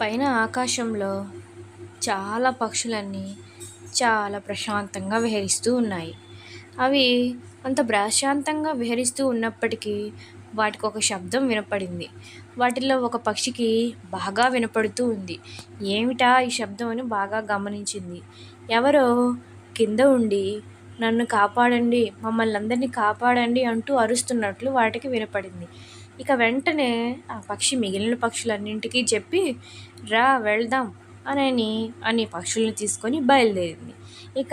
పైన ఆకాశంలో చాలా పక్షులన్నీ చాలా ప్రశాంతంగా విహరిస్తూ ఉన్నాయి. అవి అంత ప్రశాంతంగా విహరిస్తూ ఉన్నప్పటికీ వాటికి ఒక శబ్దం వినపడింది. వాటిల్లో ఒక పక్షికి బాగా వినపడుతూ ఉంది. ఏమిటా ఈ శబ్దం అని బాగా గమనించింది. ఎవరో కింద ఉండి నన్ను కాపాడండి మమ్మల్ని అందరినీ కాపాడండి అంటూ అరుస్తున్నట్లు వాటికి వినపడింది. ఇక వెంటనే ఆ పక్షి మిగిలిన పక్షులన్నింటికీ చెప్పి రా వెళ్దాం అనని అని పక్షుల్ని తీసుకొని బయలుదేరింది. ఇక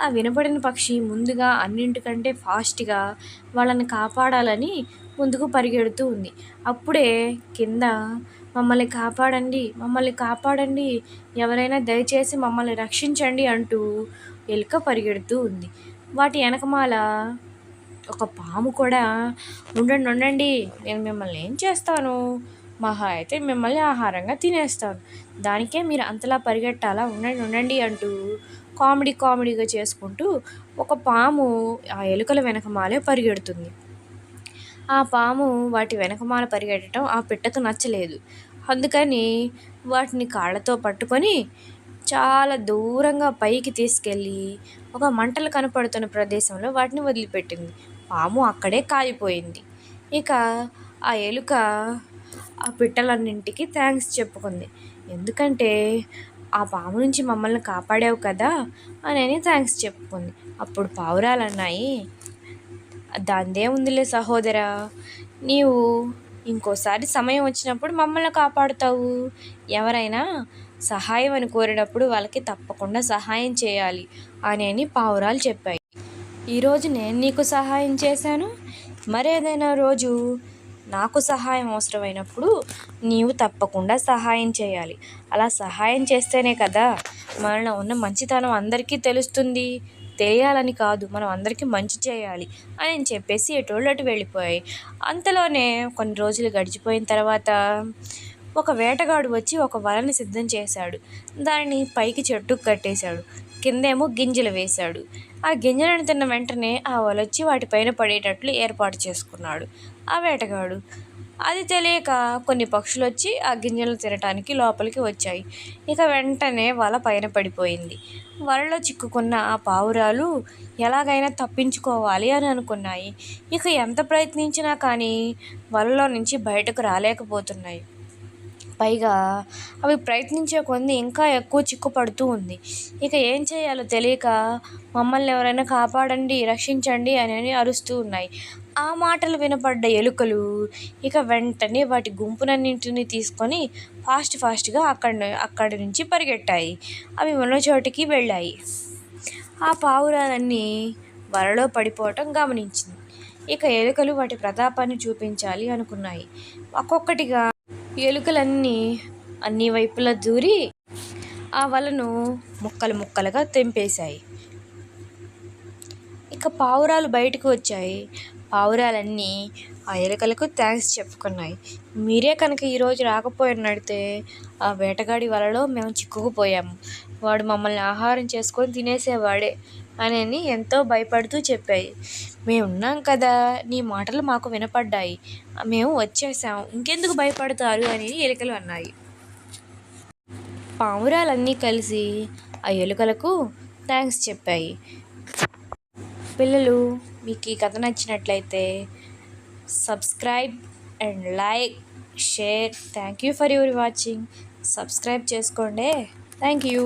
ఆ వినపడిన పక్షి ముందుగా అన్నింటికంటే ఫాస్ట్గా వాళ్ళని కాపాడాలని ముందుకు పరిగెడుతూ ఉంది. అప్పుడే కింద మమ్మల్ని కాపాడండి మమ్మల్ని కాపాడండి ఎవరైనా దయచేసి మమ్మల్ని రక్షించండి అంటూ ఎలుక పరిగెడుతూ ఉంది. వాటి వెనకమాల ఒక పాము కూడా. ఉండండి ఉండండి. నేను మిమ్మల్ని ఏం చేస్తాను? మహా అయితే మిమ్మల్ని ఆహారంగా తినేస్తాను. దానికే మీరు అంతలా పరిగెట్టాలా? ఉండండి ఉండండి అంటూ కామెడీ కామెడీగా చేసుకుంటూ ఒక పాము ఆ ఎలుకల వెనకమాలే పరిగెడుతుంది. ఆ పాము వాటి వెనకమాల పరిగెట్టడం ఆ పిట్టకు నచ్చలేదు. అందుకని వాటిని కాళ్ళతో పట్టుకొని చాలా దూరంగా పైకి తీసుకెళ్ళి ఒక మంటలు కనపడుతున్న ప్రదేశంలో వాటిని వదిలిపెట్టింది. పాము అక్కడే కాలిపోయింది. ఇక ఆ ఎలుక ఆ పిట్టలన్నింటికి థ్యాంక్స్ చెప్పుకుంది. ఎందుకంటే ఆ పాము నుంచి మమ్మల్ని కాపాడావు కదా అని థ్యాంక్స్ చెప్పుకుంది. అప్పుడు పావురాలు అన్నాయి దాందే ఉందిలే సహోదరా నీవు ఇంకోసారి సమయం వచ్చినప్పుడు మమ్మల్ని కాపాడుతావు. ఎవరైనా సహాయం అని కోరినప్పుడు వాళ్ళకి తప్పకుండా సహాయం చేయాలి అని అని పావురాలు చెప్పాయి. ఈరోజు నేను నీకు సహాయం చేశాను. మరేదైనా రోజు నాకు సహాయం అవసరమైనప్పుడు నీవు తప్పకుండా సహాయం చేయాలి. అలా సహాయం చేస్తేనే కదా మనలో ఉన్న మంచితనం అందరికీ తెలుస్తుంది. తెలియాలని కాదు మనం అందరికీ మంచి చేయాలి అని చెప్పేసి ఎటోళ్ళు అటు వెళ్ళిపోయాయి. అంతలోనే కొన్ని రోజులు గడిచిపోయిన తర్వాత ఒక వేటగాడు వచ్చి ఒక వలని సిద్ధం చేశాడు. దానిని పైకి చెట్టుకు కట్టేశాడు. కిందేమో గింజలు వేశాడు. ఆ గింజలను తిన్న వెంటనే ఆ వలొచ్చి వాటిపైన పడేటట్లు ఏర్పాటు చేసుకున్నాడు. ఆ వేటగాడు అది తెలియక కొన్ని పక్షులు వచ్చి ఆ గింజలు తినటానికి లోపలికి వచ్చాయి. ఇక వెంటనే వల పైన పడిపోయింది. వలలో చిక్కుకున్న ఆ పావురాలు ఎలాగైనా తప్పించుకోవాలి అని అనుకున్నాయి. ఇక ఎంత ప్రయత్నించినా కానీ వలలో నుంచి బయటకు రాలేకపోతున్నాయి. పైగా అవి ప్రయత్నించే కొంది ఇంకా ఎక్కువ చిక్కుపడుతూ ఉంది. ఇక ఏం చేయాలో తెలియక మమ్మల్ని ఎవరైనా కాపాడండి రక్షించండి అని అరుస్తూ ఉన్నాయి. ఆ మాటలు వినపడ్డ ఎలుకలు ఇక వెంటనే వాటి గుంపునన్నింటిని తీసుకొని ఫాస్ట్ ఫాస్ట్గా అక్కడ అక్కడి నుంచి పరిగెట్టాయి. అవి ఉన్న చోటికి వెళ్ళాయి. ఆ పావురాలన్నీ వరలో పడిపోవటం గమనించింది. ఇక ఎలుకలు వాటి ప్రతాపాన్ని చూపించాలి అనుకున్నాయి. ఒక్కొక్కటిగా ఎలుకలన్నీ అన్ని వైపులా దూరి ఆ వలను ముక్కలు ముక్కలుగా తెంపేశాయి. ఇక పావురాలు బయటకు వచ్చాయి. పావురాలన్నీ ఆ ఎలుకలకు థ్యాంక్స్ చెప్పుకున్నాయి. మీరే కనుక ఈరోజు రాకపోయినడితే ఆ వేటగాడి వలలో మేము చిక్కుకుపోయాము. వాడు మమ్మల్ని ఆహారం చేసుకొని తినేసేవాడే అని ఎంతో భయపడుతూ చెప్పాయి. మేము ఉన్నాం కదా నీ మాటలు మాకు వినపడ్డాయి. మేము వచ్చేసాం ఇంకెందుకు భయపడతారు అని ఎలుకలు అన్నాయి. పావురాలన్నీ కలిసి ఆ ఎలుకలకు థ్యాంక్స్ చెప్పాయి. పిల్లలు మీకు ఈ కథ నచ్చినట్లయితే subscribe and like share. Thank you for your watching. Subscribe చేసుకోండి. Thank you